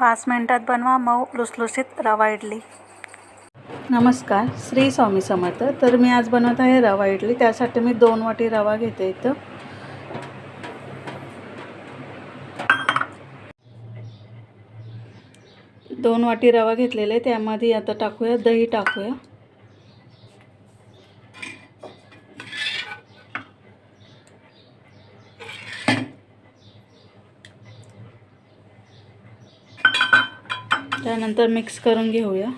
पाच मिनटात बनवा मऊ लुसलुसीत रवा इडली. नमस्कार श्री स्वामी समर्थ. तर मी आज बनवत आहे रवा इडली. त्यासाठी मी दोन वाटी रवा घेते इथं. दोन वाटी रवा घेतलेला आहे. त्यामध्ये आता टाकूया दही टाकूया. त्यानंतर मिक्स करून घेऊया.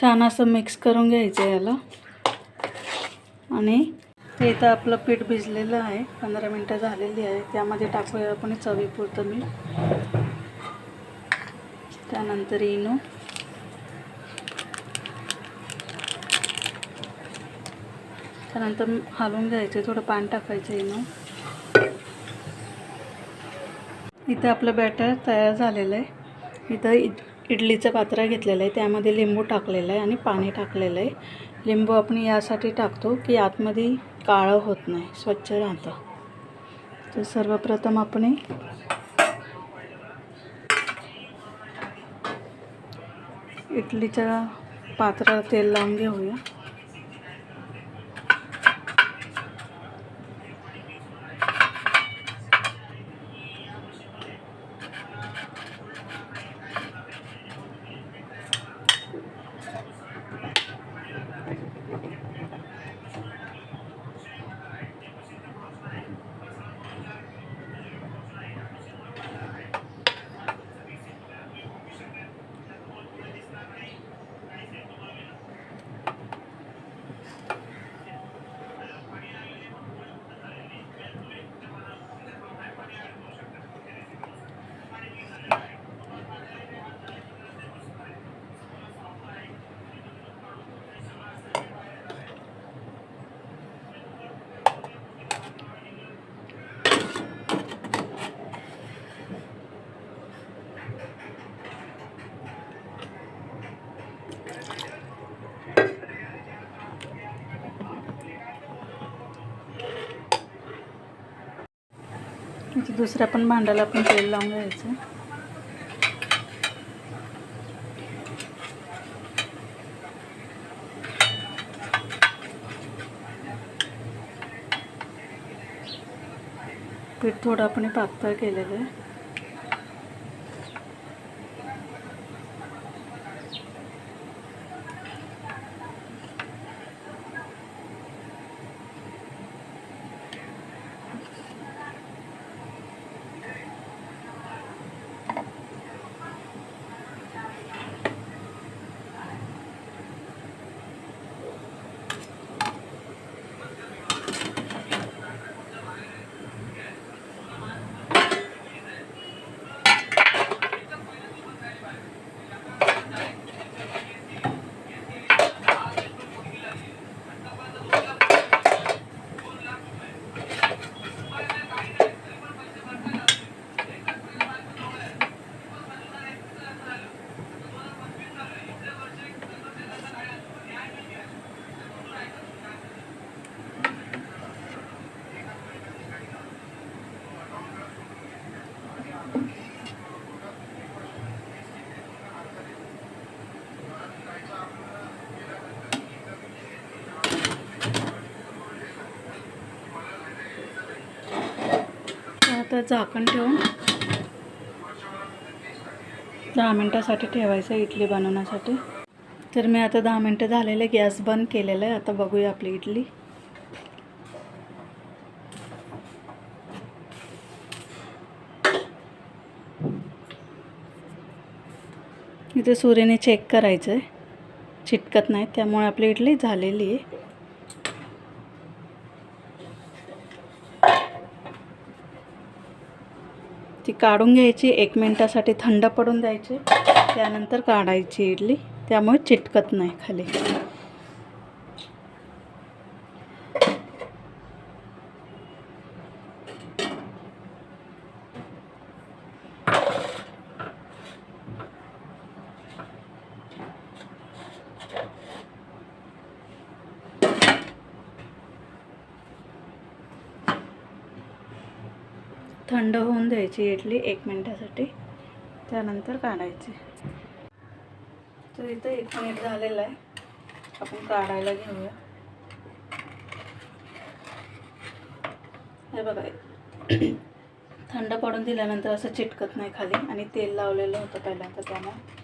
छान असं मिक्स करून घ्यायचं आहे याला. आणि हे इथं आपलं पीठ भिजलेलं आहे. पंधरा मिनटं झालेली आहे. त्यामध्ये टाकूया आपण चवीपुरतं मी त्यानंतर इनो. त्यानंतर हलवून घ्यायचं थोडं पाणी टाकायचं इनो. इथं आपलं बॅटर तयार झालेलं आहे. इथं इडलीचं पात्र घेतलेलं आहे. त्यामध्ये लिंबू टाकलेलं आहे आणि पाणी टाकलेलं आहे. लिंबू आपण यासाठी टाकतो की आतमध्ये काळं होत नाही स्वच्छ राहतं. तर सर्वप्रथम आपण इडलीच्या पात्राला तेल लावून घेऊया. इथे दुसऱ्या पण भांड्याला आपण तेल लावून घ्यायचं. पीठ थोडं आपण पातळ केलेलं आहे. आता झाकण ठेवून दहा मिनटासाठी ठेवायचं आहे इडली बनवण्यासाठी. तर मी आता दहा मिनटं झालेले गॅस बंद केलेलं आहे. आता बघूया आपली इडली. इथे सूर्याने चेक करायचं आहे चिटकत नाही त्यामुळे आपली इडली झालेली आहे. काढून घ्यायची एक मिनटासाठी थंड पडून द्यायची त्यानंतर काढायची इडली त्यामुळे चिटकत नाही खाली. थंड होऊन द्यायची इडली एक मिनटासाठी. त्यानंतर काढायची. तर इथं एक मिनिट झालेलं आहे. आपण काढायला घेऊया. हे बघा. थंड पडून दिल्यानंतर असं चिटकत नाही खाली. आणि तेल लावलेलं होतं पहिल्यांदा त्यामुळे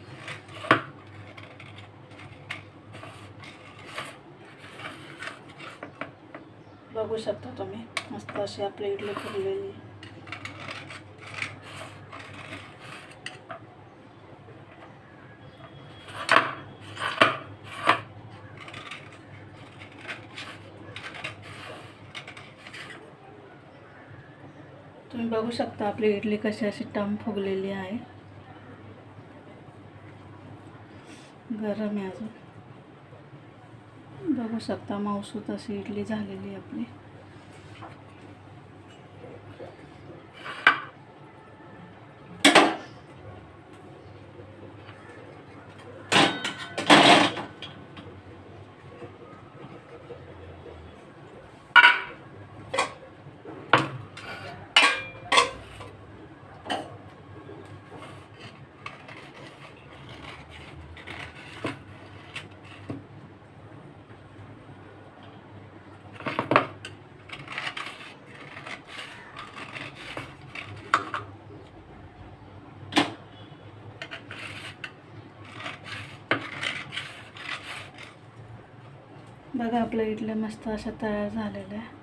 बघू शकता तुम्ही. मस्त अशी आपली इडली फुललेली. बघू शकता आपली इडली कशी अशी टम फुगलेली आहे. गरम आहे अजून. बघू शकता मावसू तशी इडली झालेली आहे आपली. बघा आपल्या इडल्या मस्त अशा तयार झालेल्या आहे.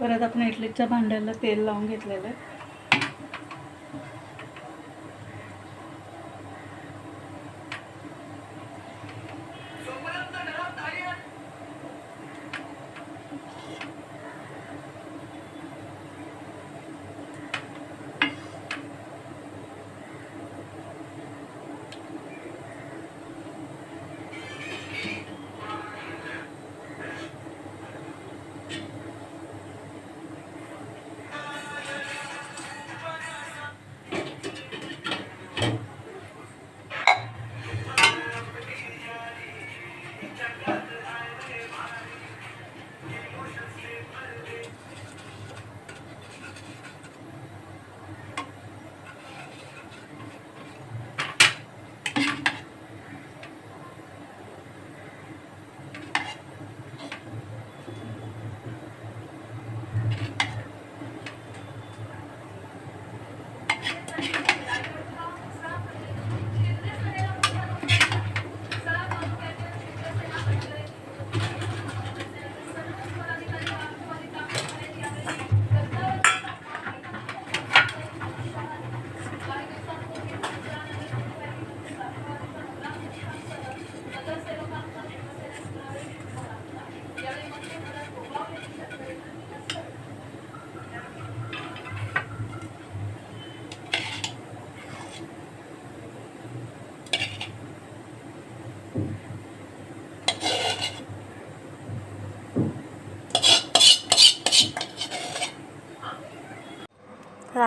परत आपण इडलीच्या भांड्याला तेल लावून घेतलेलं आहे.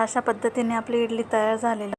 अशा पद्धतीने आपली इडली तयार झालेली